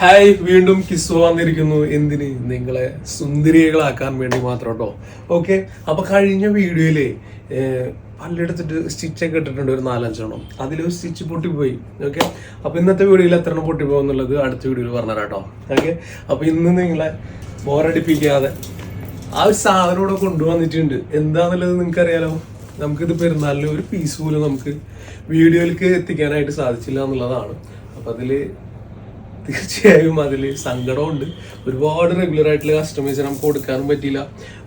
Hi വീണ്ടും കിസ്സു വന്നിരിക്കുന്നു. എന്തിന്? നിങ്ങളെ സുന്ദരികളാക്കാൻ വേണ്ടി മാത്രം കേട്ടോ ഓക്കെ അപ്പൊ കഴിഞ്ഞ വീഡിയോയിൽ പല്ലെടുത്തിട്ട് സ്റ്റിച്ച് ഒക്കെ ഇട്ടിട്ടുണ്ട് ഒരു നാലഞ്ചെണ്ണം. അതിലൊരു സ്റ്റിച്ച് പൊട്ടിപ്പോയി. ഓക്കെ അപ്പൊ ഇന്നത്തെ വീഡിയോയിൽ എത്ര എണ്ണം പൊട്ടിപ്പോകും എന്നുള്ളത് അടുത്ത വീഡിയോയിൽ പറഞ്ഞുതരാം കേട്ടോ ഓക്കെ അപ്പൊ ഇന്ന് നിങ്ങളെ ബോറടിപ്പിക്കാതെ ആ ഒരു സാധനം ഇവിടെ കൊണ്ടുവന്നിട്ടുണ്ട്. അറിയാലോ നമുക്കിത് പെരുന്നാളിൽ ഒരു പീസ് പോലും നമുക്ക് വീഡിയോയിലേക്ക് എത്തിക്കാനായിട്ട് സാധിച്ചില്ല എന്നുള്ളതാണ്. അപ്പൊ അതിൽ തീർച്ചയായും അതിൽ സങ്കടമുണ്ട് ഒരുപാട് റെഗുലർ ആയിട്ടുള്ള കസ്റ്റമേഴ്സ് നമുക്ക് കൊടുക്കാനും പറ്റിയില്ല.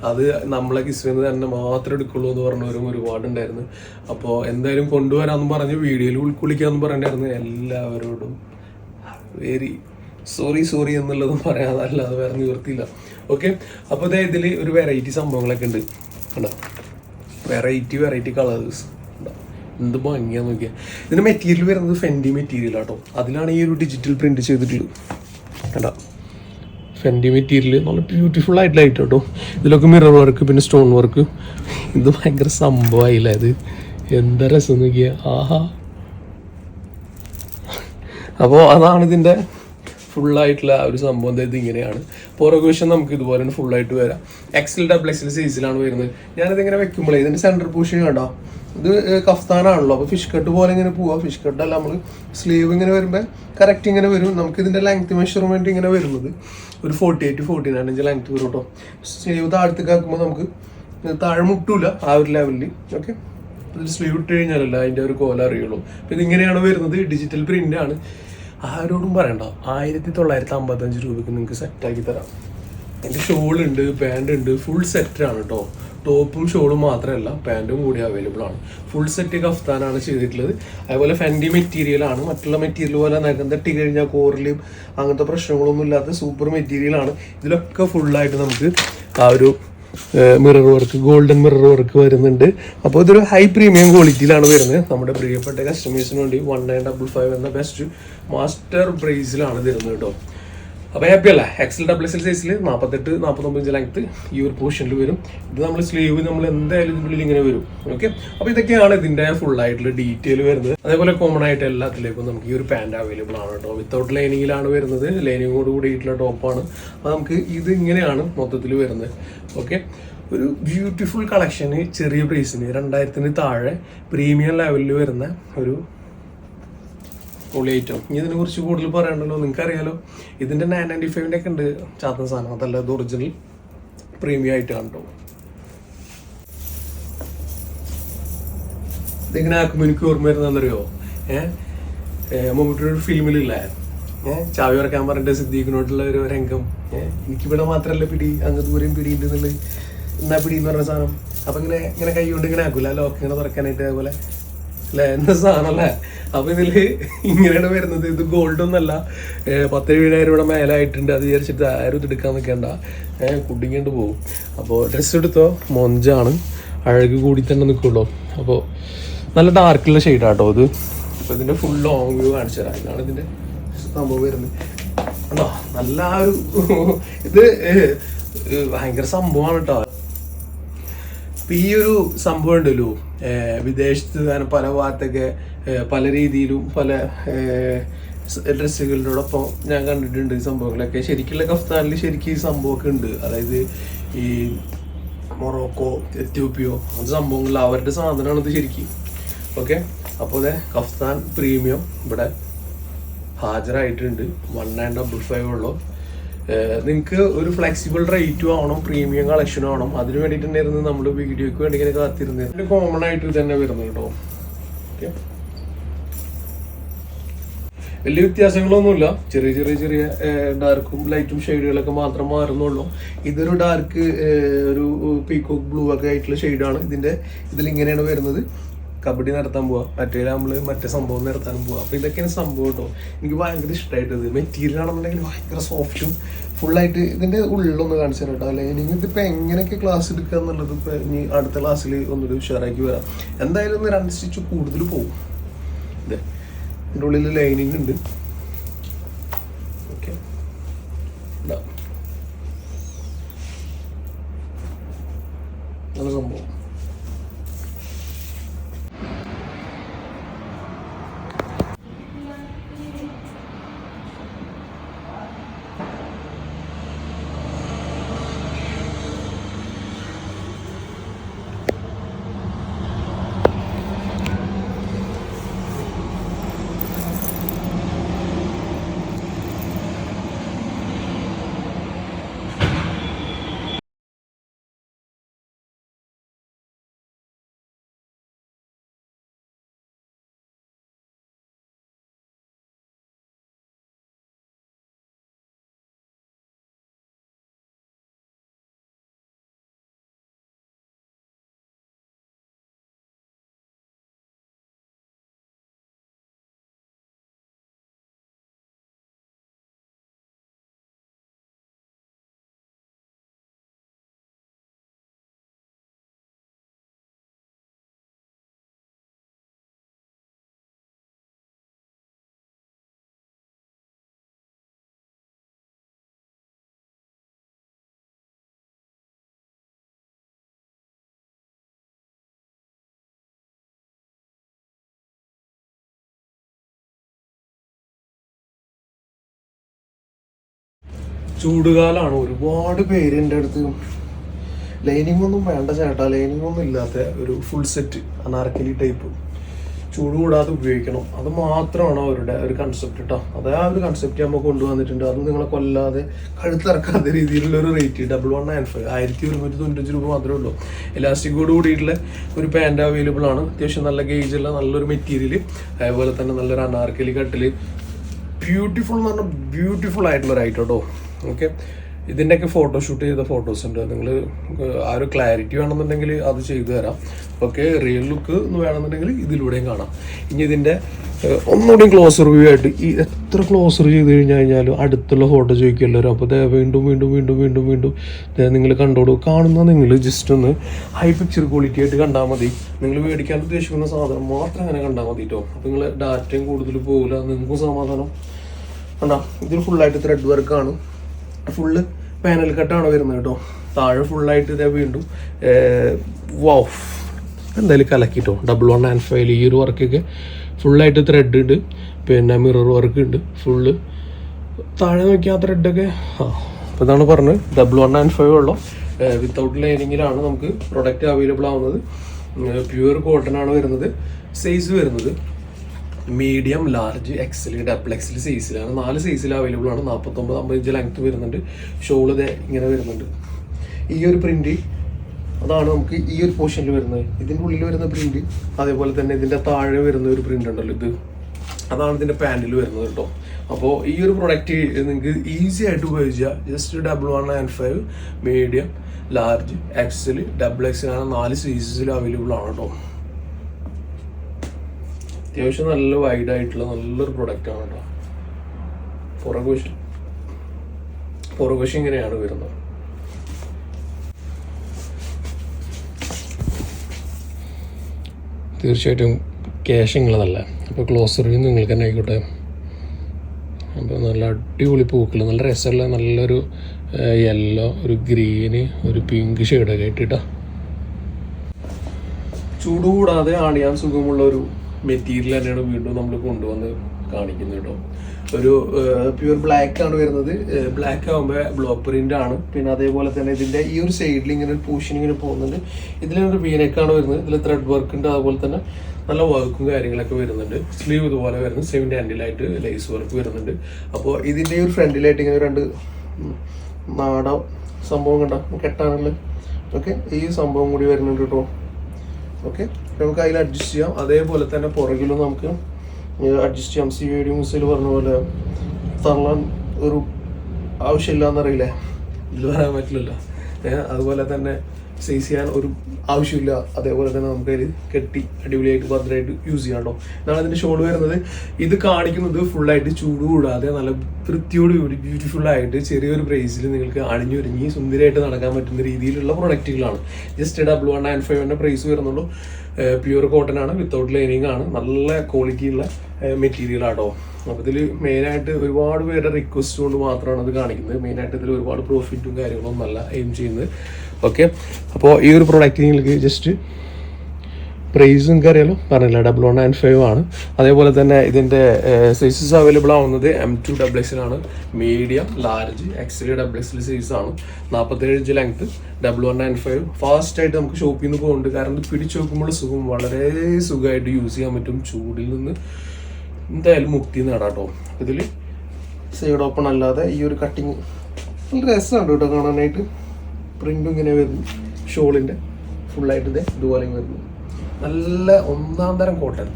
അത് നമ്മളെ കിസ്വന്ന് തന്നെ മാത്രം എടുക്കുള്ളൂ എന്ന് പറഞ്ഞവരും ഒരുപാടുണ്ടായിരുന്നു. അപ്പോൾ എന്തായാലും കൊണ്ടുവരാമെന്ന് പറഞ്ഞ് വീഡിയോയിൽ ഉൾക്കൊള്ളിക്കാമെന്ന് പറഞ്ഞിട്ടായിരുന്നു എല്ലാവരോടും വെരി സോറി സോറി എന്നുള്ളതും പറയാതല്ലാതെ വേറെ നിവർത്തിയില്ല ഓക്കെ അപ്പോൾ ഇതേ ഇതിൽ ഒരു വെറൈറ്റി സംഭവങ്ങളൊക്കെ ഉണ്ട്. കണ്ടോ? വെറൈറ്റി വെറൈറ്റി കളേഴ്സ് എന്ത് ഭംഗിയാ നോക്കിയാൽ ഇതിന്റെ മെറ്റീരിയൽ വരുന്നത് ഫെൻഡി മെറ്റീരിയൽ ആട്ടോ. അതിലാണ് ഈ ഒരു ഡിജിറ്റൽ പ്രിന്റ് ചെയ്തിട്ടുള്ളത്. കണ്ടോ? ഫെൻഡി മെറ്റീരിയൽ നല്ല ബ്യൂട്ടിഫുൾ ആയിട്ടുള്ള ഐറ്റം കേട്ടോ ഇതിലൊക്കെ മിറർ വർക്ക് പിന്നെ സ്റ്റോൺ വർക്ക് ഇത് ഭയങ്കര സംഭവമായില്ല ഇത് എന്താ രസം നോക്കിയ. ആഹാ. അപ്പോൾ അതാണ് ഇതിന്റെ ഫുള്ളായിട്ടുള്ള ആ ഒരു സംഭവം. ഇത് ഇങ്ങനെയാണ്. പുറകുവശം നമുക്ക് ഇതുപോലെ ഫുള്ളായിട്ട് വരാം. എക്സൽ ഡബിൾ എക്സൽ സൈസിലാണ് വരുന്നത്. ഞാനിത് ഇങ്ങനെ വെക്കുമ്പോഴേ ഇതിന്റെ സെന്റർ പോഷൻ കണ്ടോ? ഇത് കഫ്താനാണല്ലോ. അപ്പോൾ ഫിഷ് കട്ട് പോലെ ഇങ്ങനെ പോവാം. ഫിഷ് കട്ട് അല്ല നമ്മൾ സ്ലീവ് ഇങ്ങനെ വരുമ്പോൾ കറക്റ്റ് ഇങ്ങനെ വരും. നമുക്ക് ഇതിന്റെ ലെങ്ത് മെഷർമെന്റ് ഇങ്ങനെ വരുന്നത്. ഒരു forty eight forty nine inch length വരും കേട്ടോ സ്ലീവ് താഴത്തേക്ക് ആക്കുമ്പോൾ നമുക്ക് താഴെ മുട്ടൂല ആ ഒരു ലെവലിൽ ഓക്കെ സ്ലീവ് ഇട്ട് കഴിഞ്ഞാലല്ല അതിന്റെ ഒരു കോല അറിയുള്ളൂ. അപ്പോൾ ഇതിങ്ങനെയാണ് വരുന്നത്. ഡിജിറ്റൽ പ്രിന്റ് ആണ്. ആരോടും പറയണ്ട. ആയിരത്തി തൊള്ളായിരത്തി അമ്പത്തഞ്ച് രൂപയ്ക്ക് നിങ്ങൾക്ക് സെറ്റാക്കി തരാം. എന്റെ ഷോൾ ഉണ്ട് പാന്റ് ഉണ്ട് ഫുൾ സെറ്റാണ് കേട്ടോ ടോപ്പും ഷോളും മാത്രമല്ല പാന്റും കൂടി അവൈലബിൾ ആണ്. ഫുൾ സെറ്റ് കഫ്താനാണ് ചെയ്തിട്ടുള്ളത്. അതുപോലെ ഫെൻഡി മെറ്റീരിയൽ ആണ്. മറ്റുള്ള മെറ്റീരിയൽ പോലെ നഖം തട്ടി കഴിഞ്ഞാൽ കോറിലും അങ്ങനത്തെ പ്രശ്നങ്ങളൊന്നും ഇല്ലാത്ത സൂപ്പർ മെറ്റീരിയൽ ആണ്. ഇതിലൊക്കെ ഫുള്ളായിട്ട് നമുക്ക് ആ ഒരു mirror work golden mirror work വരുന്നുണ്ട്. അപ്പോൾ ഇതൊരു ഹൈ പ്രീമിയം ക്വാളിറ്റിയിലാണ് വരുന്നത്. നമ്മുടെ പ്രിയപ്പെട്ട കസ്റ്റമേഴ്സിന് വേണ്ടി വൺ നയൻ ഡബിൾ ഫൈവ് എന്ന ബെസ്റ്റ് മാസ്റ്റർ പ്രൈസിലാണ് തരുന്നത് കേട്ടോ അപ്പോൾ ഹാപ്പി അല്ല? എക്സൽ ഡബിൾ എക്സൽ സൈസിൽ നാൽപ്പത്തെട്ട് നാൽപ്പത്തൊമ്പത് ഇഞ്ച് ഈ ഒരു പൊസിഷനിൽ വരും. ഇത് നമ്മൾ സ്ലീവ് നമ്മൾ എന്തായാലും ഇതിനുള്ളിൽ ഇങ്ങനെ വരും. ഓക്കെ അപ്പോൾ ഇതൊക്കെയാണ് ഇതിന്റെ ഫുൾ ആയിട്ടുള്ള ഡീറ്റെയിൽ വരുന്നത്. അതേപോലെ കോമൺ ആയിട്ട് എല്ലാത്തിലേക്കും നമുക്ക് ഈ ഒരു പാന്റ് അവൈലബിൾ ആണ് കേട്ടോ. വിത്തൗട്ട് ലൈനിങ്ങിലാണ് വരുന്നത്. ലൈനിങ്ങോട് കൂടിയിട്ടുള്ള ടോപ്പാണ് അപ്പോൾ നമുക്ക് ഇത് ഇങ്ങനെയാണ് മൊത്തത്തിൽ വരുന്നത്. ഓക്കെ ഒരു ബ്യൂട്ടിഫുൾ കളക്ഷന് ചെറിയ പ്രൈസിന് രണ്ടായിരത്തിന് താഴെ പ്രീമിയം ലെവലിൽ വരുന്ന ഒരു പൊളി ഐറ്റം ഇനി ഇതിനെ കുറിച്ച് കൂടുതൽ പറയണ്ടല്ലോ നിങ്ങൾക്ക് അറിയാലോ ഇതിന്റെ നയൻ നയന്റി ഫൈവിന്റെ ഒക്കെ ഉണ്ട്. ചാത്തൻ സാധനം. അതല്ല ഇത് ഒറിജിനൽ പ്രീമിയം ആയിട്ട് കണ്ടോ. ഇതിങ്ങനെ ആക്കുമ്പോൾ എനിക്ക് ഓർമ്മ വരുന്നറിയോ ഏഹ് മമ്മൂട്ടിയുടെ ഫിലിമിലില്ലേ ഏഹ് ചാവി ഉറക്കാൻ പറഞ്ഞിട്ട് സിദ്ധിക്കുന്നോട്ടുള്ള ഒരു രംഗം. ഏഹ് എനിക്കിവിടെ മാത്രമല്ല പിടി. അങ്ങ് ദൂരം പിടി ഉണ്ടെന്നുള്ളത് എന്നാ പിടി എന്ന് പറഞ്ഞ സാധനം. അപ്പൊ ഇങ്ങനെ ഇങ്ങനെ കൈ കൊണ്ട് ഇങ്ങനെ ആക്കൂല. ലോക്ക് ഇങ്ങനെ തുറക്കാനായിട്ട് അതേപോലെ അല്ലെ എന്താ സാധനം അല്ലേ അപ്പൊ ഇതിൽ ഇങ്ങനെയാണ് വരുന്നത്. ഇത് ഗോൾഡ് ഒന്നല്ല. പത്ത് ഏഴായിരം രൂപയുടെ മേലായിട്ടുണ്ട്. അത് വിചാരിച്ചിട്ട് ആരും ഇത് എടുക്കാൻ നിൽക്കണ്ട ഏഹ് കുടിക്കേണ്ട പോകും. അപ്പോൾ ഡ്രസ്സ് എടുത്തോ? മൊഞ്ചാണ്. അഴക് കൂടി തന്നെ നിൽക്കുള്ളൂ അപ്പോൾ നല്ല ഡാർക്കുള്ള ഷെയ്ഡാട്ടോ ഇത്. അപ്പോൾ ഇതിന്റെ ഫുൾ ലോങ് വ്യൂ കാണിച്ചു തരാം. ഇതാണ് ഇതിന്റെ സംഭവം വരുന്നത്. കണ്ടോ? നല്ല ഒരു ഇത് ഭയങ്കര സംഭവമാണ് കേട്ടോ ഇപ്പൊ ഈ ഒരു സംഭവം ഉണ്ടല്ലോ. വിദേശത്ത് തന്നെ പല ഭാഗത്തൊക്കെ പല രീതിയിലും പല ഡ്രസ്സുകളോടൊപ്പം ഞാൻ കണ്ടിട്ടുണ്ട് ഈ സംഭവങ്ങളൊക്കെ. ശരിക്കുള്ള കഫ്താനിൽ ശരിക്കും ഈ സംഭവമൊക്കെ ഉണ്ട്. അതായത് ഈ മൊറോക്കോ എത്യോപ്യോ അങ്ങനത്തെ സംഭവങ്ങളിൽ അവരുടെ സാധനമാണ് ഇത് ശരിക്കും. ഓക്കെ? അപ്പോൾ അതെ കഫ്താൻ പ്രീമിയം ഇവിടെ ഹാജരായിട്ടുണ്ട്. വൺ ആൻഡ് ഡബിൾ ഫൈവ് ഉള്ളു. നിങ്ങൾക്ക് ഒരു ഫ്ലെക്സിബിൾ റേറ്റും ആവണം പ്രീമിയം കളക്ഷനും ആവണം അതിന് വേണ്ടിയിട്ടുണ്ടായിരുന്നു നമ്മൾ വീഡിയോക്ക് വേണ്ടി ഇങ്ങനെ കാത്തിരുന്നത്. കോമൺ ആയിട്ട് തന്നെ വരുന്നത് കേട്ടോ. വലിയ വ്യത്യാസങ്ങളൊന്നുമില്ല. ചെറിയ ചെറിയ ചെറിയ ഡാർക്കും ലൈറ്റും ഷെയ്ഡുകളൊക്കെ മാത്രം മാറുന്നുള്ളൂ. ഇതൊരു ഡാർക്ക് ഒരു പീക്കോക്ക് ബ്ലൂ ഒക്കെ ആയിട്ടുള്ള ഷെയ്ഡാണ് ഇതിന്റെ ഇതിൽ ഇങ്ങനെയാണ് വരുന്നത്. കബഡി നടത്താൻ പോവാ. മറ്റേ നമ്മൾ മറ്റേ സംഭവം നടത്താനും പോവാ. അപ്പൊ ഇതൊക്കെയാണ് സംഭവം കേട്ടോ. എനിക്ക് ഭയങ്കര ഇഷ്ടമായിട്ടത് മെറ്റീരിയൽ ആണെന്നുണ്ടെങ്കിൽ ഭയങ്കര സോഫ്റ്റും ഫുള്ളായിട്ട് ഇതിന്റെ ഉള്ളിലൊന്ന് കാണിച്ചു തരാം കേട്ടോ. അല്ലെ? ഇനി ഇതിപ്പോ എങ്ങനെയൊക്കെ ക്ലാസ് എടുക്കുക എന്നുള്ളത് ഇപ്പൊ ഇനി അടുത്ത ക്ലാസ്സിൽ ഒന്നുകൂടി ഉഷാറാക്കി വരാം. എന്തായാലും ഒന്ന് രണ്ട് സ്റ്റിച്ച് കൂടുതൽ പോകും ഇതെ ഇതിന്റെ ഉള്ളിൽ ലൈനിങ് ഉണ്ട്. നല്ല സംഭവം. ചൂടുകാലാണ് ഒരുപാട് പേര് എന്റെ അടുത്ത് ലൈനിങ് ഒന്നും വേണ്ട ചേട്ടാ ലൈനിങ് ഒന്നും ഇല്ലാത്ത ഒരു ഫുൾ സെറ്റ് അനാർക്കലി ടൈപ്പ് ചൂട് കൂടാതെ ഉപയോഗിക്കണം. അത് മാത്രമാണ് അവരുടെ ഒരു കൺസെപ്റ്റ് കേട്ടോ അത് ആ ഒരു കൺസെപ്റ്റ് നമ്മൾ കൊണ്ടുവന്നിട്ടുണ്ട്. അത് നിങ്ങളെ കൊല്ലാതെ കഴുത്തിറക്കാത്ത രീതിയിലുള്ള ഒരു rate double one nine five ആയിരത്തി ഒരുന്നൂറ്റി തൊണ്ണൂറ്റി രൂപ മാത്രമേ ഉള്ളൂ. എലാസ്റ്റിക്കോട് കൂടിയിട്ടുള്ള ഒരു പാന്റ് അവൈലബിൾ ആണ്. അത്യാവശ്യം നല്ല ഗേജുള്ള നല്ലൊരു മെറ്റീരിയൽ അതേപോലെ തന്നെ നല്ലൊരു അനാർക്കലി കട്ടിൽ ബ്യൂട്ടിഫുൾ എന്ന് പറഞ്ഞാൽ ബ്യൂട്ടിഫുൾ ആയിട്ടുള്ള ഒരു ഐറ്റം കേട്ടോ ഓക്കെ ഇതിന്റെയൊക്കെ ഫോട്ടോഷൂട്ട് ചെയ്ത ഫോട്ടോസ് ഉണ്ട്. നിങ്ങൾ ആ ഒരു ക്ലാരിറ്റി വേണമെന്നുണ്ടെങ്കിൽ അത് ചെയ്തു തരാം. ഓക്കെ റിയൽ ലുക്ക് എന്ന് വേണമെന്നുണ്ടെങ്കിൽ ഇതിലൂടെയും കാണാം. ഇനി ഇതിന്റെ ഒന്നുകൂടി ക്ലോസർ വ്യൂ ആയിട്ട് ഈ എത്ര ക്ലോസർ ചെയ്ത് കഴിഞ്ഞു കഴിഞ്ഞാലും അടുത്തുള്ള ഫോട്ടോ ചോദിക്കുമല്ലോ. അപ്പോൾ ദേ വീണ്ടും വീണ്ടും വീണ്ടും വീണ്ടും വീണ്ടും നിങ്ങൾ കണ്ടോളൂ. കാണുന്ന നിങ്ങൾ ജസ്റ്റ് ഒന്ന് ഹൈ പിക്ചർ ക്വാളിറ്റി ആയിട്ട് കണ്ടാൽ മതി. നിങ്ങൾ മേടിക്കാൻ ഉദ്ദേശിക്കുന്ന സാധനം മാത്രം അങ്ങനെ കണ്ടാൽ മതി കേട്ടോ അപ്പോൾ നിങ്ങൾ ഡാറ്റയും കൂടുതൽ പോകില്ല നിങ്ങൾക്കും സമാധാനം. കണ്ടാ? ഇതിൽ ഫുള്ളായിട്ട് ത്രെഡ് വർക്ക് വർക്കാണ് ഫുള്ള് പാനൽ കട്ടാണ് വരുന്നത് കേട്ടോ. താഴെ ഫുള്ളായിട്ട് ഇതേ വീണ്ടും വൗഫ് എന്തായാലും കലക്കിട്ടോ. ഡബിൾ വൺ ആൻഡ് ഫൈവ് ഈ ഒരു വർക്കൊക്കെ ഫുള്ളായിട്ട് ത്രെഡ് ഉണ്ട്. പിന്നെ മിറർ വർക്ക് ഉണ്ട്. ഫുള്ള് താഴെ നോക്കിയാൽ ആ ത്രെഡൊക്കെ ആ അപ്പോൾ ഇതാണ് പറഞ്ഞത്. ഡബിൾ വൺ ആൻഡ് ഫൈവ് ഉള്ള. വിത്തൗട്ട് ലൈനിങ്ങിലാണ് നമുക്ക് പ്രൊഡക്റ്റ് അവൈലബിൾ ആവുന്നത്. പ്യുവർ കോട്ടൺ ആണ് വരുന്നത്. സൈസ് വരുന്നത്. Medium large XL double XL സൈസിലാണ് നാല് സൈസിൽ അവൈലബിൾ ആണ്. നാൽപ്പത്തൊമ്പത് അമ്പത് ഇഞ്ച് ലെങ്ത് വരുന്നുണ്ട്. ഷോൾ ഇതേ ഇങ്ങനെ വരുന്നുണ്ട്. ഈ ഒരു പ്രിന്റ് അതാണ് നമുക്ക് ഈ ഒരു പോർഷനിൽ വരുന്നത്. ഇതിന്റെ ഉള്ളിൽ വരുന്ന പ്രിന്റ് അതേപോലെ തന്നെ ഇതിന്റെ താഴെ വരുന്ന ഒരു പ്രിന്റ് ഉണ്ടല്ലോ ഇത്. അതാണ് ഇതിന്റെ പാന്റിൽ വരുന്നത് കേട്ടോ അപ്പോൾ ഈ ഒരു പ്രൊഡക്റ്റ് നിങ്ങൾക്ക് ഈസി ആയിട്ട് ഉപയോഗിക്കുക just double one nine five medium large XL double XL ആണ് നാല് സൈസസിൽ അവൈലബിൾ ആണ് കേട്ടോ അത്യാവശ്യം നല്ല വൈഡ് ആയിട്ടുള്ള നല്ലൊരു പ്രൊഡക്റ്റ് ആണ് കേട്ടോ പുറകുവശം പുറകുവശം ഇങ്ങനെയാണ് വരുന്നത്. തീർച്ചയായിട്ടും ക്യാഷ് നിങ്ങളതല്ല അപ്പോൾ ക്ലോസ് റിവ്യൂ നിങ്ങൾക്ക് തന്നെ ആയിക്കോട്ടെ. അപ്പോൾ നല്ല അടിപൊളി പൂക്കൾ നല്ല രസമുള്ള നല്ലൊരു യെല്ലോ ഒരു ഗ്രീന് ഒരു പിങ്ക് ഷെയ്ഡൊക്കെ ആയിട്ടിട്ടാ ചൂടുകൂടാതെ ആണിയാൻ സുഖമുള്ള ഒരു മെറ്റീരിയൽ തന്നെയാണ് വീണ്ടും നമ്മൾ കൊണ്ടുവന്ന് കാണിക്കുന്നത് കേട്ടോ. ഒരു പ്യുവർ ബ്ലാക്ക് ആണ് വരുന്നത്. ബ്ലാക്ക് ആകുമ്പോൾ ബ്ലോക്ക് പ്രിന്റ് ആണ്. പിന്നെ അതേപോലെ തന്നെ ഇതിന്റെ ഈ ഒരു സൈഡിൽ ഇങ്ങനെ ഒരു പൂഷൻ ഇങ്ങനെ പോകുന്നുണ്ട്. ഇതിലൊരു വീനക്കാണ് വരുന്നത്. ഇതിൽ ത്രെഡ് വർക്ക് ഉണ്ട്. അതുപോലെ തന്നെ നല്ല വർക്കും കാര്യങ്ങളൊക്കെ വരുന്നുണ്ട്. സ്ലീവ് ഇതുപോലെ വരുന്നു. സെവിന്റെ ഹാൻഡിലായിട്ട് ലേസ് വർക്ക് വരുന്നുണ്ട്. അപ്പോൾ ഇതിന്റെ ഈ ഒരു ഫ്രണ്ടിലായിട്ട് ഇങ്ങനെ രണ്ട് നാടോ സംഭവം കണ്ട? കെട്ടാണല്ലോ ഓക്കെ. ഈ സംഭവം കൂടി വരുന്നുണ്ട് കേട്ടോ. ഓക്കെ നമുക്ക് അതിൽ അഡ്ജസ്റ്റ് ചെയ്യാം. അതേപോലെ തന്നെ പുറകിലും നമുക്ക് അഡ്ജസ്റ്റ് ചെയ്യാം. സി വി ഡി മുസിൽ പറഞ്ഞ പോലെ തള്ളാൻ ഒരു ആവശ്യമില്ല എന്നറിയില്ലേ ഇതിൽ പറയാൻ പറ്റില്ലല്ലോ. അതുപോലെ തന്നെ സൈസ് ചെയ്യാൻ ഒരു ആവശ്യമില്ല. അതേപോലെ തന്നെ നമുക്ക് അതിൽ കെട്ടി അടിപൊളിയായിട്ട് ഭദ്രമായിട്ട് യൂസ് ചെയ്യാം കേട്ടോ എന്നാണ് ഇതിന്റെ ഷോൾ വരുന്നത്. ഇത് കാണിക്കുന്നത് ഫുള്ളായിട്ട് ചൂട് കൂടാതെ നല്ല വൃത്തിയോട് കൂടി ബ്യൂട്ടിഫുൾ ആയിട്ട് ചെറിയൊരു പ്രൈസിൽ നിങ്ങൾക്ക് അണിഞ്ഞൊരുങ്ങി സുന്ദരമായിട്ട് നടക്കാൻ പറ്റുന്ന രീതിയിലുള്ള പ്രൊഡക്റ്റുകളാണ് ജസ്റ്റ് ഡബിൾ വൺ നയൻ ഫൈവിന്റെ പ്രൈസ് വരുന്നുള്ളൂ. പ്യുവർ കോട്ടൺ ആണ് വിത്തൗട്ട് ലൈനിങ് ആണ് നല്ല ക്വാളിറ്റി ഉള്ള മെറ്റീരിയൽ ആട്ടോ. അപ്പോൾ ഇതിൽ മെയിനായിട്ട് ഒരുപാട് പേരുടെ റിക്വസ്റ്റ് കൊണ്ട് മാത്രമാണ് അത് കാണിക്കുന്നത്. മെയിനായിട്ട് ഇതിൽ ഒരുപാട് പ്രോഫിറ്റും കാര്യങ്ങളൊന്നും അല്ല എയിം ചെയ്യുന്നത്. ഓക്കെ അപ്പോൾ ഈ ഒരു പ്രൊഡക്റ്റ് നിങ്ങൾക്ക് ജസ്റ്റ് പ്രൈസ് നിങ്ങൾക്ക് പറഞ്ഞില്ല. ഡബിൾ വൺ നയൻ ഫൈവ് ആണ്. അതേപോലെ തന്നെ ഇതിന്റെ സൈസസ് അവൈലബിൾ ആവുന്നത് എം ടു ഡബിൾ എക്സിലാണ് മീഡിയം ലാർജ് എക്സിൽ ഡബിൾ ആണ്. നാൽപ്പത്തേഴ് inch length double one nine five fast ആയിട്ട് നമുക്ക് ഷോപ്പിൽ നിന്ന് പോകുന്നുണ്ട് കാരണം ഇത് പിടിച്ചു നോക്കുമ്പോൾ സുഖം വളരെ സുഖമായിട്ട് യൂസ് ചെയ്യാൻ പറ്റും. ചൂടിൽ നിന്ന് എന്തായാലും മുക്തി നേടാട്ടോ. ഇതിൽ സൈഡ് ഓപ്പൺ അല്ലാതെ ഈ ഒരു കട്ടിങ് നല്ല രസമുണ്ട് കേട്ടോ കാണാനായിട്ട്. പ്രിന്റും ഇങ്ങനെ വരുന്നു. ഷോളിന്റെ ഫുള്ളായിട്ട് ഇതേ ഇതുപോലെ വരുന്നു. നല്ല ഒന്നാം തരം കോട്ടൺ.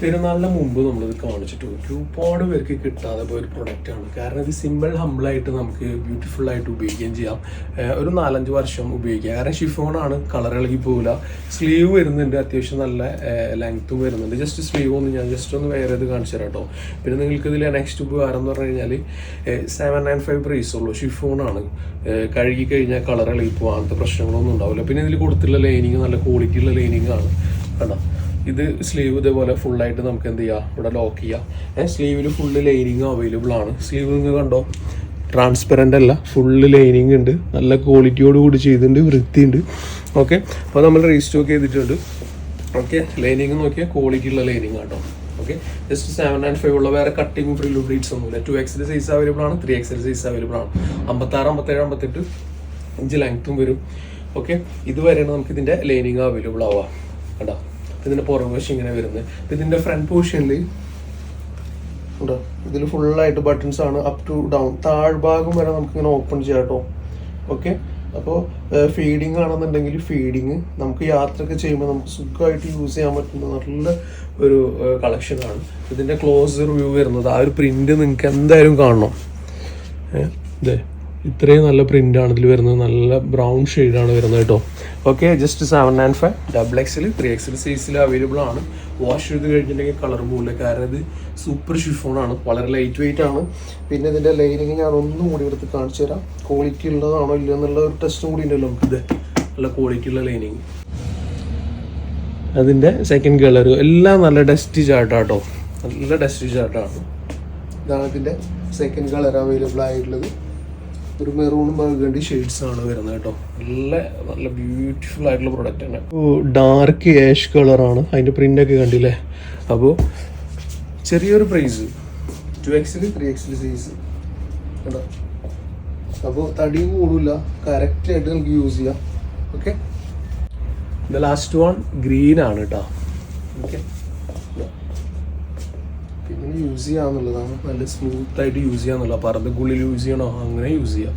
പെരുന്നാളിന് മുമ്പ് നമ്മളിത് കാണിച്ചിട്ട്. ഒരുപാട് പേർക്ക് കിട്ടാതെ പോയ ഒരു പ്രൊഡക്റ്റ് ആണ്. കാരണം ഇത് സിമ്പിൾ ഹമ്പിളായിട്ട് നമുക്ക് ബ്യൂട്ടിഫുൾ ആയിട്ട് ഉപയോഗിക്കുകയും ചെയ്യാം. ഒരു നാലഞ്ച് വർഷം ഉപയോഗിക്കാം. കാരണം ഷിഫോൺ ആണ് കളർ ഇളകി പോകില്ല സ്ലീവ് വരുന്നുണ്ട് അത്യാവശ്യം നല്ല ലെങ്ത്തും വരുന്നുണ്ട്. ജസ്റ്റ് സ്ലീവ് ഒന്ന് ഞാൻ ജസ്റ്റ് ഒന്ന് വേറെ ഇത് കാണിച്ചു തരാം കേട്ടോ പിന്നെ നിങ്ങൾക്ക് ഇതിൽ നെക്സ്റ്റ് ഉപകാരം എന്ന് പറഞ്ഞു കഴിഞ്ഞാൽ സെവൻ നയൻ ഫൈവ് പ്രൈസ് ഉള്ളൂ. ഷിഫോൺ ആണ്. കഴുകി കഴിഞ്ഞാൽ കളർ ഇളകി പോകാൻ അങ്ങനത്തെ പ്രശ്നങ്ങളൊന്നും ഉണ്ടാവില്ല. പിന്നെ ഇതിൽ കൊടുത്തിട്ടുള്ള ലൈനിങ് നല്ല ക്വാളിറ്റി ഉള്ള ലൈനിങ് ആണ്. കണ്ടോ? ഇത് സ്ലീവ് ഇതേപോലെ ഫുള്ളായിട്ട് നമുക്ക് എന്ത് ചെയ്യാം? ഇവിടെ ലോക്ക് ചെയ്യാം. ഏഹ് സ്ലീവിൽ ഫുള്ള് ലൈനിങ് അവൈലബിൾ ആണ്. സ്ലീവ് നിങ്ങൾ കണ്ടോ? ട്രാൻസ്പെറന്റ് അല്ല ഫുള്ള് ലൈനിങ് ഉണ്ട്. നല്ല ക്വാളിറ്റിയോട് കൂടി ചെയ്തിട്ടുണ്ട് വൃത്തിയുണ്ട്. ഓക്കെ അപ്പോൾ നമ്മൾ റീസ്റ്റോക്ക് ചെയ്തിട്ടുണ്ട്. ഓക്കെ ലൈനിങ് നോക്കിയാൽ ക്വാളിറ്റി ഉള്ള ലൈനിങ് കേട്ടോ okay just seven and five ഉള്ള വേറെ കട്ടിങ് ഫ്രീ ബ്ലീഡ്സ് ഒന്നുമില്ല. ടു എക്സിൽ സൈസ് അവൈലബിൾ ആണ് ത്രീ എക്സിൽ സൈസ് അവൈലബിൾ ആണ്. അമ്പത്താറ് അമ്പത്തേഴ് അമ്പത്തെട്ട് ഇഞ്ച് ലെങ്ത്തും വരും. ഓക്കെ ഇതുവരെയാണ് നമുക്ക് ഇതിന്റെ ലൈനിങ് അവൈലബിൾ ആവുക. കേട്ടോ ഇതിന്റെ പുറം വശം ഇങ്ങനെ വരുന്നത്. ഇതിന്റെ ഫ്രണ്ട് പോർഷനിൽ ഉണ്ടോ? ഇതിൽ ഫുള്ളായിട്ട് ബട്ടൺസ് ആണ് അപ് ടു ഡൗൺ താഴ്ഭാഗം വരെ നമുക്ക് ഇങ്ങനെ ഓപ്പൺ ചെയ്യാം കേട്ടോ. ഓക്കെ അപ്പോൾ ഫീഡിങ് ആണെന്നുണ്ടെങ്കിൽ ഫീഡിങ് നമുക്ക് യാത്രയൊക്കെ ചെയ്യുമ്പോൾ നമുക്ക് സുഖമായിട്ട് യൂസ് ചെയ്യാൻ പറ്റുന്ന നല്ല ഒരു കളക്ഷനാണ് ഇതിന്റെ ക്ലോസ് റിവ്യൂ വരുന്നത് ആ ഒരു പ്രിന്റ് നിങ്ങൾക്ക് എന്തായാലും കാണണം. ഏ, ദേ. ഇത്രയും നല്ല പ്രിന്റ് ആണ് ഇതിൽ വരുന്നത്. നല്ല ബ്രൗൺ ആണ് വരുന്നത് കേട്ടോ. Okay just seven nine five double XL three XL സൈസിൽ അവൈലബിൾ ആണ്. വാഷ് ചെയ്ത് കഴിഞ്ഞിട്ടുണ്ടെങ്കിൽ കളർ പോകില്ല കാരണം ഇത് സൂപ്പർ ഷിഫോൺ ആണ്. വളരെ ലൈറ്റ് വെയിറ്റ് ആണ്. പിന്നെ ഇതിന്റെ ലൈനിങ് ഞാൻ ഒന്നും കൂടി എടുത്ത് കാണിച്ചു തരാം. ക്വാളിറ്റി ഉള്ളതാണോ ഇല്ല എന്നുള്ള ഒരു ടെസ്റ്റും കൂടി ഉണ്ടല്ലോ നമുക്ക് ഇത്. നല്ല ക്വാളിറ്റി ഉള്ള ലൈനിങ് അതിന്റെ സെക്കൻഡ് കളർ എല്ലാം നല്ല ഡസ്റ്റി ചാർട്ടാട്ടോ നല്ല ഡസ്റ്റി ചാർട്ടാണ് ഇതാണ് ഇതിന്റെ സെക്കൻഡ് കളർ അവൈലബിൾ ആയിട്ടുള്ളത്. ഒരു മെറൂണും ബർഗണ്ടി ഷെയ്ഡ്സ് ആണ് വരുന്നത് കേട്ടോ. നല്ല നല്ല ബ്യൂട്ടിഫുൾ ആയിട്ടുള്ള പ്രൊഡക്റ്റ് ആണ് ഡാർക്ക് ഏഷ് ആണ്. അതിന്റെ പ്രിന്റ് ഒക്കെ കണ്ടില്ലേ? അപ്പോൾ ചെറിയൊരു price two XL three XL size കേട്ടോ അപ്പോൾ തടി കൂടില്ല. കറക്റ്റ് ആയിട്ട് നമുക്ക് യൂസ് ചെയ്യാം. Okay the last one green ആണ് കേട്ടോ ഓക്കെ പിന്നെ യൂസ് ചെയ്യാന്നുള്ളതാണ്. നല്ല സ്മൂത്ത് ആയിട്ട് യൂസ് ചെയ്യാന്നുള്ള പറമ്പക്കുള്ളിൽ യൂസ് ചെയ്യണോ? അങ്ങനെ യൂസ് ചെയ്യാം.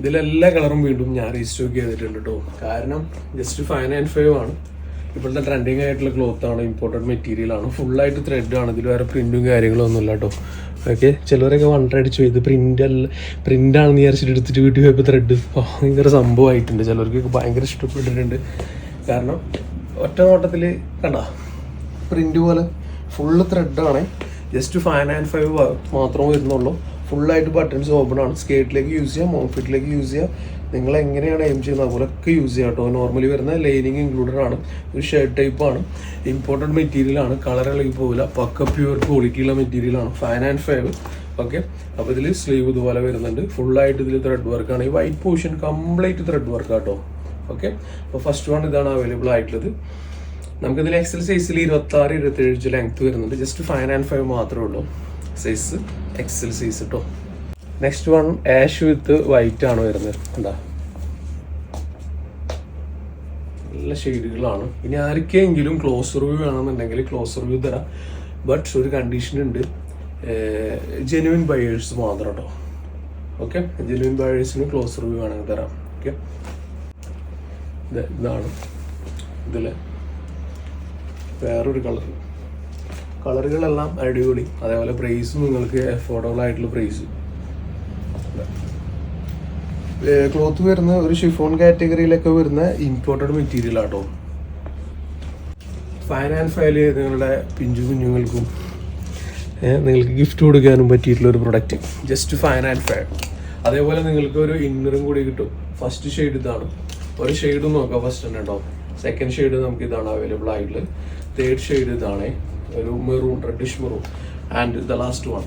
ഇതിലെല്ലാ കളറും വീണ്ടും ഞാൻ റീസ്റ്റോക്ക് ചെയ്തിട്ടുണ്ട് കേട്ടോ കാരണം ജസ്റ്റ് ഫൈവ് നയൻ ഫൈവ് ആണ്. ഇപ്പോഴത്തെ ട്രെൻഡിങ് ആയിട്ടുള്ള ക്ലോത്ത് ആണ് ഇമ്പോർട്ടന്റ് മെറ്റീരിയൽ ആണ്. ഫുള്ളായിട്ട് ത്രെഡ് ആണ്. ഇതിൽ വേറെ പ്രിന്റും കാര്യങ്ങളും ഒന്നുമില്ല കേട്ടോ ഓക്കെ ചിലവരൊക്കെ വണ്ടർ അടിച്ചു ഇത് പ്രിന്റ് അല്ല പ്രിന്റ് ആണെന്ന് വിചാരിച്ചിട്ട് എടുത്തിട്ട് വീട്ടിൽ പോയപ്പോൾ ത്രെഡ് ഭയങ്കര സംഭവമായിട്ടുണ്ട്. ചിലർക്ക് ഭയങ്കര ഇഷ്ടപ്പെട്ടിട്ടുണ്ട്. കാരണം ഒറ്റ നോട്ടത്തിൽ കണ്ട? പ്രിന്റ് പോലെ? ഫുള്ള് ത്രെഡാണ് ജസ്റ്റ് ഫൈവ് ആൻഡ് ഫൈവ് മാത്രമേ വരുന്നുള്ളൂ. ഫുള്ളായിട്ട് ബട്ടൺസ് ഓപ്പൺ ആണ്. സ്കേറ്റിലേക്ക് യൂസ് ചെയ്യാം മോംഫിറ്റിലേക്ക് യൂസ് ചെയ്യാം. നിങ്ങൾ എങ്ങനെയാണ് എയിം ചെയ്യുന്നത്? അതുപോലൊക്കെ യൂസ് ചെയ്യാം കേട്ടോ. നോർമലി വരുന്ന ലൈനിങ് ഇൻക്ലൂഡഡ് ആണ്. ഒരു ഷർട്ട് ടൈപ്പ് ആണ്. ഇമ്പോർട്ടന്റ് മെറ്റീരിയൽ ആണ്. കളർ ഇളകി പോകില്ല പക്ക പ്യൂർ ക്വാളിറ്റിയുള്ള മെറ്റീരിയൽ ആണ്. ഫൈൻ ആൻഡ് ഫൈവ് ഓക്കെ അപ്പോൾ ഇതിൽ സ്ലീവ് ഇതുപോലെ വരുന്നുണ്ട്. ഫുള്ളായിട്ട് ഇതിൽ ത്രെഡ് വർക്കാണ് ഈ white portion complete thread work കേട്ടോ. ഓക്കെ അപ്പോൾ ഫസ്റ്റ് വൺ ഇതാണ് അവൈലബിൾ ആയിട്ടുള്ളത്. നമുക്കിതിൽ എക്സൽ സൈസിൽ ഇരുപത്തി ആറ് ഇരുപത്തി ഏഴ് ലെങ്ത് വരുന്നുണ്ട്. ജസ്റ്റ് ഫൈവ് ആൻഡ് ഫൈവ് മാത്രമേ ഉള്ളൂ. സൈസ് എക്സൽ സൈസ് കേട്ടോ next one ash with white ആണ് വരുന്നത്. എന്താ നല്ല ഷെയ്ഡുകളാണ് ഇനി ആർക്കെങ്കിലും ക്ലോസ് റിവ്യൂ വേണമെന്നുണ്ടെങ്കിൽ ക്ലോസ് റിവ്യൂ തരാം. ബട്ട് ഒരു കണ്ടീഷൻ ഉണ്ട്. ജെനുവിൻ ബയേഴ്സ് മാത്രം കേട്ടോ ഓക്കെ ജെനുവിൻ ബയേഴ്സിന് ക്ലോസ് റിവ്യൂ വേണമെങ്കിൽ തരാം. ഓക്കെ ഇതാണ് ഇതിൽ വേറൊരു കളർ. കളറുകളെല്ലാം അടിപൊളി. അതേപോലെ പ്രൈസും നിങ്ങൾക്ക് അഫോർഡബിൾ ആയിട്ടുള്ള പ്രൈസ് ക്ലോത്ത് വരുന്ന ഒരു ഷിഫോൺ കാറ്റഗറിയിലൊക്കെ വരുന്ന ഇമ്പോർട്ടഡ് മെറ്റീരിയൽ ആട്ടോ. ഫൈൻ ആൻഡ് ഫയൽ നിങ്ങളുടെ പിഞ്ചു കുഞ്ഞുങ്ങൾക്കും നിങ്ങൾക്ക് ഗിഫ്റ്റ് കൊടുക്കാനും പറ്റിയിട്ടുള്ള ഒരു product just fine and fire അതേപോലെ നിങ്ങൾക്ക് ഒരു ഇന്നറും കൂടി കിട്ടും. ഫസ്റ്റ് ഷെയ്ഡ് ഇതാണ്. ഒരു ഷെയ്ഡും നോക്കാം ഫസ്റ്റ് തന്നെ കേട്ടോ സെക്കൻഡ് ഷെയ്ഡ് നമുക്ക് ഇതാണ് അവൈലബിൾ ആയിട്ടുള്ളത്. തേർഡ് ഷെയ്ഡ് ഇതാണ്. ഒരു maroon reddish maroon and the last one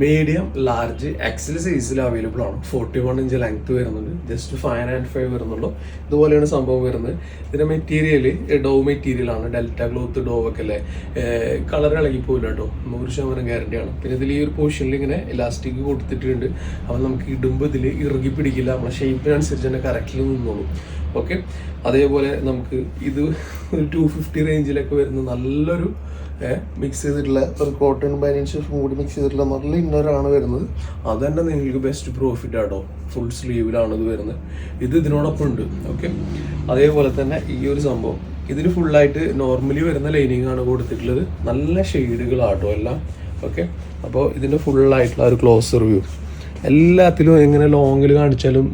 medium large XL സൈസിൽ അവൈലബിൾ ആണ്. ഫോർട്ടി വൺ ഇഞ്ച് ലെങ്ത് വരുന്നുണ്ട്. ജസ്റ്റ് ഫൈവ് ആൻഡ് ഫൈവ് വരുന്നുള്ളൂ. ഇതുപോലെയാണ് സംഭവം വരുന്നത്. ഇതിന്റെ മെറ്റീരിയൽ ഡോ മെറ്റീരിയൽ ആണ്. ഡെൽറ്റ ക്ലോത്ത് ഡോ ഒക്കെ അല്ലേ? കളർ ഇളകി പോകില്ല കേട്ടോ. നൂറ് ശതമാനം ഗ്യാരണ്ടി ആണ്. പിന്നെ ഇതിൽ ഈ ഒരു പോർഷനിൽ ഇങ്ങനെ ഇലാസ്റ്റിക് കൊടുത്തിട്ടുണ്ട്. അപ്പോൾ നമുക്ക് ഇടുമ്പോൾ ഇതിൽ ഇറുകി പിടിക്കില്ല. നമ്മളെ ഷേപ്പിനനുസരിച്ച് തന്നെ കറക്റ്റിൽ നിന്നോളും. ഓക്കെ അതേപോലെ നമുക്ക് ഇത് ഒരു ടു ഫിഫ്റ്റി റേഞ്ചിലൊക്കെ വരുന്ന നല്ലൊരു മിക്സ് ചെയ്തിട്ടുള്ള ഒരു കോട്ടൺ ബനിയൻസ് കൂടി മിക്സ് ചെയ്തിട്ടുള്ള നല്ല ഇന്നറാണ് വരുന്നത്. അത് തന്നെ നിങ്ങൾക്ക് ബെസ്റ്റ് പ്രോഫിറ്റ് ആട്ടോ. ഫുൾ സ്ലീവിലാണ് ഇത് വരുന്നത്. ഇത് ഇതിനോടൊപ്പം ഉണ്ട്. ഓക്കെ അതേപോലെ തന്നെ ഈ ഒരു സംഭവം. ഇതിന് ഫുള്ളായിട്ട് നോർമലി വരുന്ന ലൈനിങ് ആണ് കൊടുത്തിട്ടുള്ളത്. നല്ല ഷെയ്ഡുകളാട്ടോ എല്ലാം. ഓക്കെ അപ്പോൾ ഇതിന്റെ ഫുള്ളായിട്ടുള്ള ഒരു ക്ലോസ് റിവ്യൂ എല്ലാത്തിലും എങ്ങനെ ലോങ്ങിൽ കാണിച്ചാലും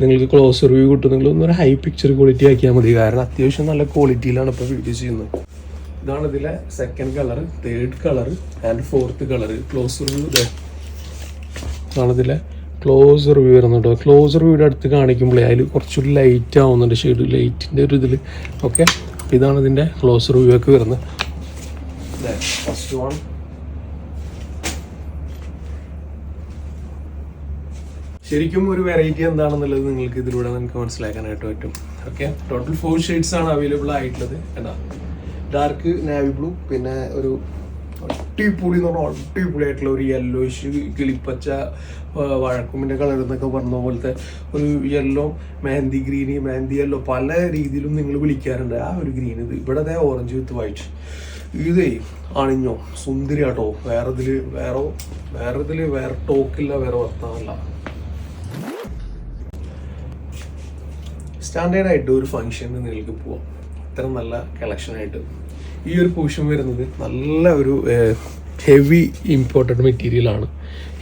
നിങ്ങൾക്ക് ക്ലോസ് റിവ്യൂ കിട്ടും. നിങ്ങൾ ഒന്നൊരു ഹൈ പിക്ചർ ക്വാളിറ്റി ആക്കിയാൽ മതി. കാരണം അത്യാവശ്യം നല്ല ക്വാളിറ്റിയിലാണ് ഇപ്പോൾ വീഡിയോ ചെയ്യുന്നത്. ഇതാണ് ഇതിലെ second colour third colour and fourth colour close review ഇതേ ഇതാണ് ഇതിലെ ക്ലോസ് റിവ്യൂ വരുന്നുണ്ട് ക്ലോസ് റിവ്യൂടെ അടുത്ത് കാണിക്കുമ്പോഴേ അതിൽ കുറച്ചൊരു ലൈറ്റ് ആവുന്നുണ്ട്. ഷെയ്ഡ് ലൈറ്റിന്റെ ഒരു ഇതിൽ ഓക്കെ ഇതാണ് ഇതിന്റെ ക്ലോസ് റിവ്യൂ ഒക്കെ വരുന്നത്. ഫസ്റ്റ് വൺ ശരിക്കും ഒരു വെറൈറ്റി എന്താണെന്നുള്ളത് നിങ്ങൾക്ക് ഇതിലൂടെ നിങ്ങൾക്ക് മനസ്സിലാക്കാനായിട്ട് പറ്റും. ഓക്കെ ടോട്ടൽ ഫോർ ഷെയ്ഡ്സ് ആണ് അവൈലബിൾ ആയിട്ടുള്ളത്. എന്താ ഡാർക്ക് നാവി ബ്ലൂ പിന്നെ ഒരു അടിപൊളി എന്ന് പറഞ്ഞാൽ അടിപൊളിയായിട്ടുള്ള ഒരു യെല്ലോയിഷ് കിളിപ്പച്ച വഴക്കുമ്പിന്റെ കളർ എന്നൊക്കെ പറഞ്ഞ പോലത്തെ ഒരു yellow mehndi green mehndi yellow പല രീതിയിലും നിങ്ങൾ വിളിക്കാറുണ്ട്. ആ ഒരു ഗ്രീൻ ഇത്. ഇവിടെ അതേ ഓറഞ്ച് വിത്ത് വൈറ്റ് ഇതേ അണിഞ്ഞോ സുന്ദരി കേട്ടോ വേറെ ഇതിൽ വേറെ വേറെ ഇതിൽ വേറെ ടോക്കില്ല വേറെ വർത്താനല്ല സ്റ്റാൻഡേർഡായിട്ട് ഒരു ഫങ്ഷന് നിങ്ങൾക്ക് പോവാം. ഇത്ര നല്ല കളക്ഷൻ ആയിട്ട്. ഈ ഒരു പൂഷൻ വരുന്നത് നല്ല ഒരു ഹെവി ഇമ്പോർട്ടന്റ് മെറ്റീരിയൽ ആണ്.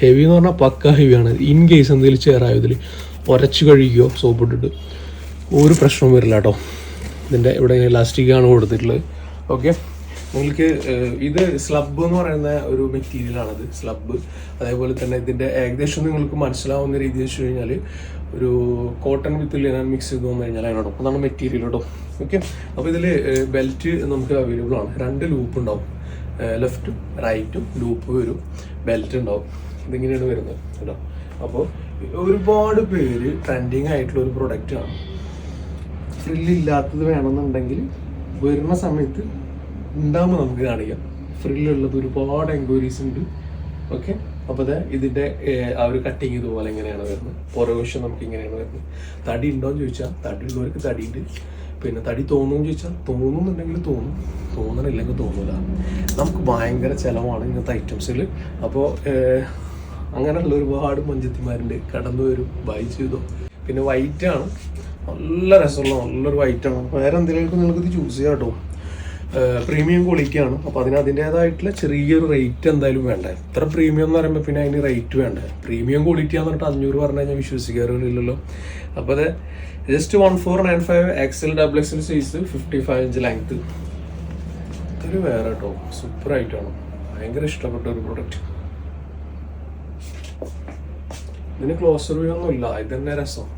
ഹെവി എന്ന് പറഞ്ഞാൽ പക്ക ഹെവിയാണ് ഇൻ കേസ് എന്തെങ്കിലും ചേറായതിൽ ഉരച്ച് കഴുകിയോ സോപ്പ് ഇട്ടിട്ട് ഒരു പ്രശ്നവും വരില്ല കേട്ടോ ഇതിന്റെ ഇവിടെ ഇലാസ്റ്റിക് ആണ് കൊടുത്തിട്ടുള്ളത്. ഓക്കെ നിങ്ങൾക്ക് ഇത് സ്ലബ് എന്ന് പറയുന്ന ഒരു മെറ്റീരിയലാണത് സ്ലബ് അതേപോലെ തന്നെ ഇതിന്റെ ഏകദേശം നിങ്ങൾക്ക് മനസ്സിലാവുന്ന രീതി വെച്ച് കഴിഞ്ഞാൽ ഒരു കോട്ടൺ വിത്ത് ലിനൻ മിക്സ് ചെയ്ത് വന്നു കഴിഞ്ഞാൽ അതിനോടൊപ്പം നമ്മുടെ മെറ്റീരിയൽ കേട്ടോ ഓക്കെ അപ്പോൾ ഇതിൽ ബെൽറ്റ് നമുക്ക് അവൈലബിൾ ആണ്. രണ്ട് ലൂപ്പ് ഉണ്ടാവും. ലെഫ്റ്റും റൈറ്റും ലൂപ്പ് വരും. ബെൽറ്റ് ഉണ്ടാവും. ഇതിങ്ങനെയാണ് വരുന്നത് കേട്ടോ. അപ്പോൾ ഒരുപാട് പേര് ട്രെൻഡിങ് ആയിട്ടുള്ള ഒരു പ്രൊഡക്റ്റ് ആണ്. ഫ്രില്ലില്ലാത്തത് വേണമെന്നുണ്ടെങ്കിൽ വരുന്ന സമയത്ത് ഉണ്ടാകുമ്പോൾ നമുക്ക് കാണിക്കാം. ഫ്രില്ലുള്ളത് ഒരുപാട് എൻക്വയറീസ് ഉണ്ട്. ഓക്കെ അപ്പോൾ അതെ ഇതിന്റെ ആ ഒരു കട്ടിങ് ഇതുപോലെ എങ്ങനെയാണ് വരുന്നത്. പുറകുവശം നമുക്ക് ഇങ്ങനെയാണ് വരുന്നത്. തടി ഉണ്ടോ എന്ന് ചോദിച്ചാൽ തടി ഉള്ളവർക്ക് തടിയുണ്ട്. പിന്നെ തടി തോന്നുമെന്ന് ചോദിച്ചാൽ തോന്നുന്നുണ്ടെങ്കിൽ തോന്നും. തോന്നണില്ലെങ്കിൽ തോന്നില്ല നമുക്ക് ഭയങ്കര ചിലവാണ് ഇങ്ങനത്തെ ഐറ്റംസിൽ അപ്പോൾ അങ്ങനെയുള്ള ഒരുപാട് മഞ്ചത്തിമാരുണ്ട്. കടന്നു വരും ബൈ ചെയ്തോ. പിന്നെ വൈറ്റാണ് നല്ല രസമുള്ള നല്ലൊരു വൈറ്റാണ് വേറെ എന്തെങ്കിലും നിങ്ങൾക്ക് ഇത് ചൂസ് ചെയ്യാം കേട്ടോ പ്രീമിയം ക്വാളിറ്റിയാണ് അപ്പോൾ അതിന് അതിന്റേതായിട്ടുള്ള ചെറിയൊരു റേറ്റ് എന്തായാലും വേണ്ട. എത്ര പ്രീമിയം എന്ന് പറയുമ്പോൾ പിന്നെ അതിന് റേറ്റ് വേണ്ട. പ്രീമിയം ക്വാളിറ്റി എന്ന് പറഞ്ഞിട്ട് അഞ്ഞൂറ് പറഞ്ഞു കഴിഞ്ഞാൽ വിശ്വസിക്കാറില്ലല്ലോ അപ്പോൾ അത് just one four nine five XL double XL size fifty five inch length ഇതൊരു വേറെ കേട്ടോ സൂപ്പർ ആയിട്ടാണ് ഭയങ്കര ഇഷ്ടപ്പെട്ട ഒരു പ്രൊഡക്റ്റ് ഇതിന് ക്ലോസർ റിവ്യൂ ഒന്നും ഇല്ല ഇത് തന്നെ രസം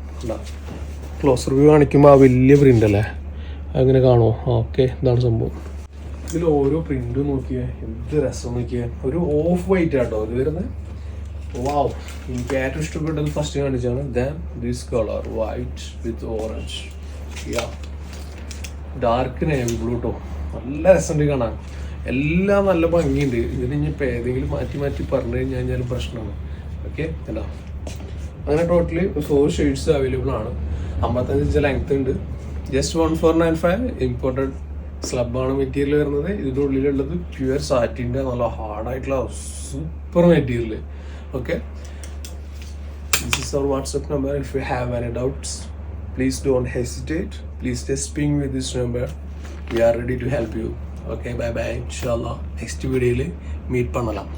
ക്ലോസർ റിവ്യൂ കാണിക്കുമ്പോൾ ആ വലിയ പ്രിന്റ് അല്ലേ? അങ്ങനെ കാണുമോ ഓക്കെ ഇതാണ് സംഭവം. ഇതിൽ ഓരോ പ്രിന്റ് നോക്കിയേ. എന്ത് രസം നോക്കിയേ. ഒരു ഓഫ് വൈറ്റ് ആട്ടോ. ഇത് വരുന്നത് വാവ് എനിക്ക് ഏറ്റവും ഇഷ്ടപ്പെട്ടത് ഫസ്റ്റ് കാണിച്ചാണ് then this colour white with orange yeah dark navy blue കേട്ടോ നല്ല രസമുണ്ട് കാണാൻ. എല്ലാം നല്ല ഭംഗിയുണ്ട്. ഇതിന് ഇനിയിപ്പോൾ ഏതെങ്കിലും മാറ്റി മാറ്റി പറഞ്ഞു കഴിഞ്ഞ് കഴിഞ്ഞാൽ പ്രശ്നമാണ്. ഓക്കെ അല്ല അങ്ങനെ ടോട്ടലി ഫോർ ഷെയ്ഡ്സ് അവൈലബിൾ ആണ്. അമ്പത്തഞ്ച് ലെങ്ത് ഉണ്ട്. Just one four nine five important സ്ലബാണ് material വരുന്നത്. ഇതിന്റെ ഉള്ളിലുള്ളത് പ്യുവർ സാറ്റിന്റെ നല്ല ഹാർഡായിട്ടുള്ള super material okay this is our WhatsApp number if you have any doubts please don't hesitate please just ping with this number we are ready to help you okay bye bye ഇൻഷാല്ല next വീഡിയോയിൽ meet പണലാം